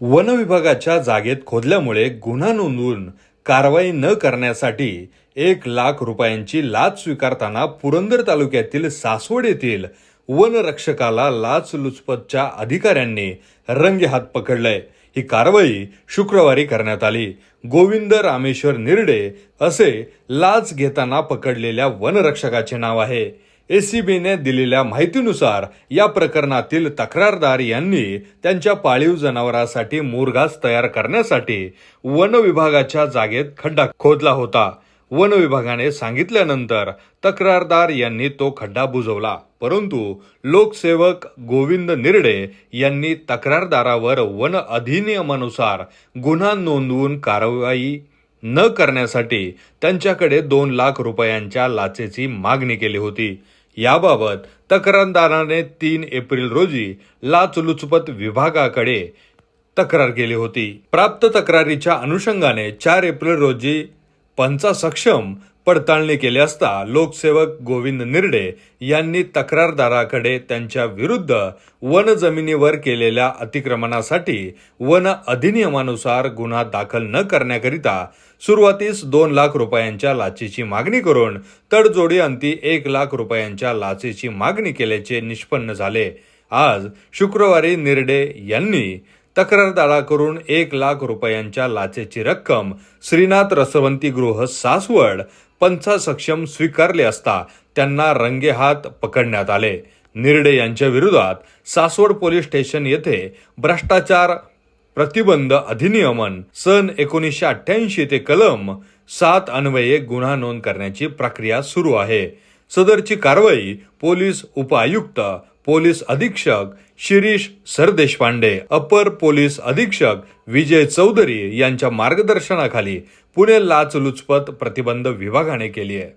One विभागाच्या जागेत खोदल्यामुळे गुन्हा नोंदवून कारवाई न करण्यासाठी एक लाख रुपयांची लाच स्वीकारताना पुरंदर तालुक्यातील सासवड येथील वनरक्षकाला लाचलुचपतच्या अधिकाऱ्यांनी रंगेहात पकडलंय. ही कारवाई शुक्रवारी करण्यात आली. गोविंद रामेश्वर निर्डे असे लाच घेताना पकडलेल्या वनरक्षकाचे नाव आहे. एसीबीने दिलेल्या माहितीनुसार या प्रकरणातील तक्रारदार यांनी त्यांच्या पाळीव जनावरांसाठी मोरघास तयार करण्यासाठी वन विभागाच्या जागेत खड्डा खोदला होता. वन विभागाने सांगितल्यानंतर तक्रारदार यांनी तो खड्डा बुजवला. परंतु लोकसेवक गोविंद निर्डे यांनी तक्रारदारावर वन अधिनियमानुसार गुन्हा नोंदवून कारवाई न करण्यासाठी त्यांच्याकडे दोन लाख रुपयांच्या लाचेची मागणी केली होती. याबाबत तक्रारदाराने तीन एप्रिल रोजी लाचलुचपत विभागाकडे तक्रार केली होती. प्राप्त तक्रारीच्या अनुषंगाने चार एप्रिल रोजी पंचासक्षम पडताळणी केली असता लोकसेवक गोविंद निर्डे यांनी तक्रारदाराकडे त्यांच्या विरुद्ध वन जमिनीवर केलेल्या अतिक्रमणासाठी वन अधिनियमानुसार गुन्हा दाखल न करण्याकरिता सुरुवातीस दोन लाख रुपयांच्या लाचेची मागणी करून तडजोडी अंती एक लाख रुपयांच्या लाचेची मागणी केल्याचे निष्पन्न झाले. आज शुक्रवारी निर्डे यांनी तक्रारदाराकडून एक लाख रुपयांच्या लाचेची रक्कम श्रीनाथ रसवंती गृह सासवड पंच सक्षम स्वीकारले असता त्यांना रंगेहात पकडण्यात आले. निर्डे यांच्या विरोधात सासवड पोलीस स्टेशन येथे भ्रष्टाचार प्रतिबंध अधिनियमन सन एकोणीसशे अठ्ठ्याऐंशी ते कलम सात अन्वये गुन्हा नोंद करण्याची प्रक्रिया सुरू आहे. सदरची कारवाई पोलीस उपआयुक्त पोलीस अधीक्षक शिरीष सरदेशपांडे अपर पोलीस अधीक्षक विजय चौधरी यांच्या मार्गदर्शनाखाली पुणे लाचलुचपत प्रतिबंध विभागाने केली आहे.